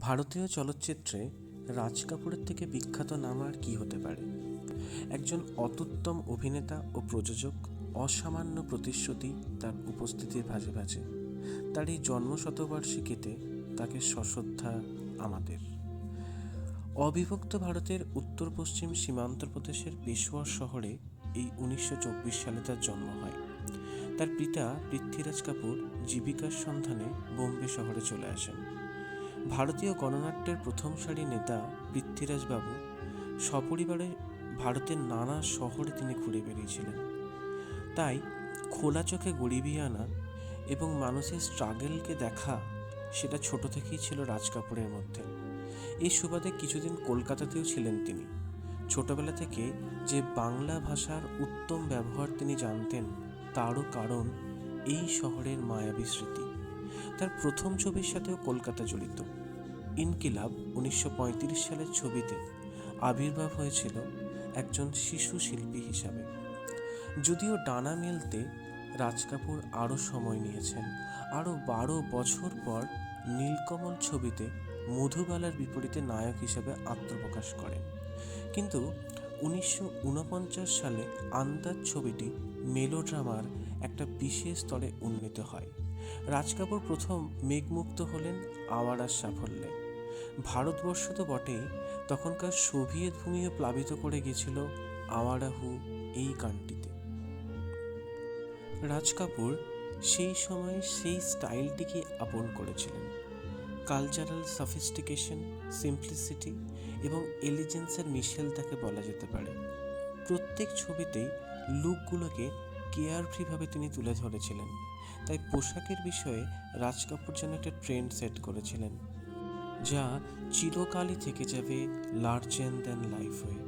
ভারতীয় চলচ্চিত্রে রাজ কাপুরের থেকে বিখ্যাত নাম আর কী হতে পারে? একজন অত্যুত্তম অভিনেতা ও প্রযোজক, অসামান্য প্রতিশ্রুতি তার উপস্থিতির ভাজে ভাজে। তার এই জন্মশতবার্ষিকীতে তাকে সশ্রদ্ধা আমাদের। অবিভক্ত ভারতের উত্তর পশ্চিম সীমান্ত প্রদেশের পেশোয়ার শহরে এই উনিশশো চব্বিশ সালে তার জন্ম হয়। তার পিতা পৃথ্বীরাজ কাপুর জীবিকার সন্ধানে বোম্বে শহরে চলে আসেন। ভারতীয় গণনাট্যের প্রথম সারি নেতা পৃথ্বীরাজবাবু সপরিবারে ভারতের নানা শহরে তিনি ঘুরে বেরিয়েছিলেন তাই খোলা চোখে গরিবি আনা এবং মানুষের স্ট্রাগেলকে দেখা সেটা ছোট থেকেই ছিল রাজ কাপুরের মধ্যে। এই সুবাদে কিছুদিন কলকাতাতেও ছিলেন তিনি। ছোটবেলা থেকে যে বাংলা ভাষার উত্তম ব্যবহার তিনি জানতেন, তারও কারণ এই শহরের মায়াবী স্মৃতি। তার প্রথম ছবির সাথেও কলকাতা জড়িত ইনকিলাব উনিশশো পঁয়ত্রিশ সালের ছবিতে আবির্ভাব হয়েছিল একজন শিশু শিল্পী হিসাবে। যদিও ডানা মেলতে রাজ কাপুর আরও সময় নিয়েছেন, আরও বারো বছর পর নীলকমল ছবিতে মধুবালার বিপরীতে নায়ক হিসেবে আত্মপ্রকাশ করেন। কিন্তু উনিশশো উনপঞ্চাশ সালে আন্দাজ ছবিটি মেলোড্রামার একটা বিশেষ স্তরে উন্নীত হয়। রাজ কাপুর প্রথম মেঘমুক্ত হলেন আওয়ারার সাফল্যে। ভারতবর্ষ তো বটেই, তখনকার সোভিয়েত ভূমিও প্লাবিত করে গেছিল আওয়ারাহু এই গানটিতে রাজ কাপুর সেই সময়ে সেই স্টাইলটিকে আপন করেছিলেন। কালচারাল সফিস্টিকেশন, সিম্পলিসিটি এবং এলিজেন্সের মিশেল তাকে বলা যেতে পারে। প্রত্যেক ছবিতেই লুকগুলোকে কেয়ারফ্রিভাবে তিনি তুলে ধরেছিলেন। তাই পোশাকের বিষয়ে রাজ কাপুর যেন একটা ট্রেন্ড সেট করেছিলেন, যা চিরকালই থেকে যাবে লার্জেন দ্যান লাইফ হয়ে।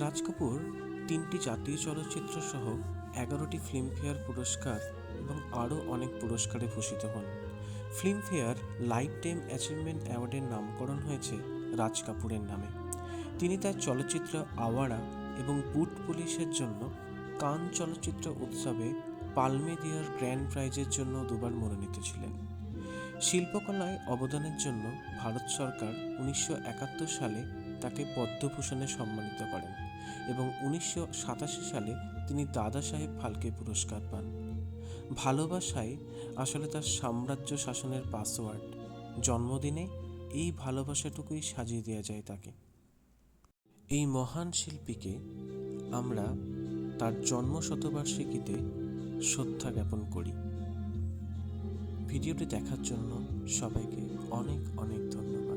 রাজ কাপুর তিনটি জাতীয় চলচ্চিত্র সহ এগারোটি ফিল্মফেয়ার পুরস্কার এবং আরও অনেক পুরস্কারে ভূষিত হন। ফিল্মফেয়ার লাইফ টাইম অ্যাচিভমেন্ট অ্যাওয়ার্ডের নামকরণ হয়েছে রাজ কাপুরের নামে। তিনি তার চলচ্চিত্র আওয়ারা এবং বুট পুলিশের জন্য কান চলচ্চিত্র উৎসবে পালমে দিয়ার গ্র্যান্ড প্রাইজের জন্য দুবার মনোনীত ছিলেন। শিল্পকলায় অবদানের জন্য ভারত সরকার উনিশশো একাত্তর সালে তাকে পদ্মভূষণে সম্মানিত করেন এবং উনিশশো সাতাশি সালে তিনি দাদা সাহেব ফালকে পুরস্কার পান। ভালোবাসাই আসলে তার সাম্রাজ্য শাসনের পাসওয়ার্ড। জন্মদিনে এই ভালোবাসাটুকুই সাজিয়ে দেওয়া যায় তাকে। এই মহান শিল্পীকে আমরা তার জন্ম শতবার্ষিকীতে শ্রদ্ধা জ্ঞাপন করি। ভিডিওটি দেখার জন্য সবাইকে অনেক অনেক ধন্যবাদ।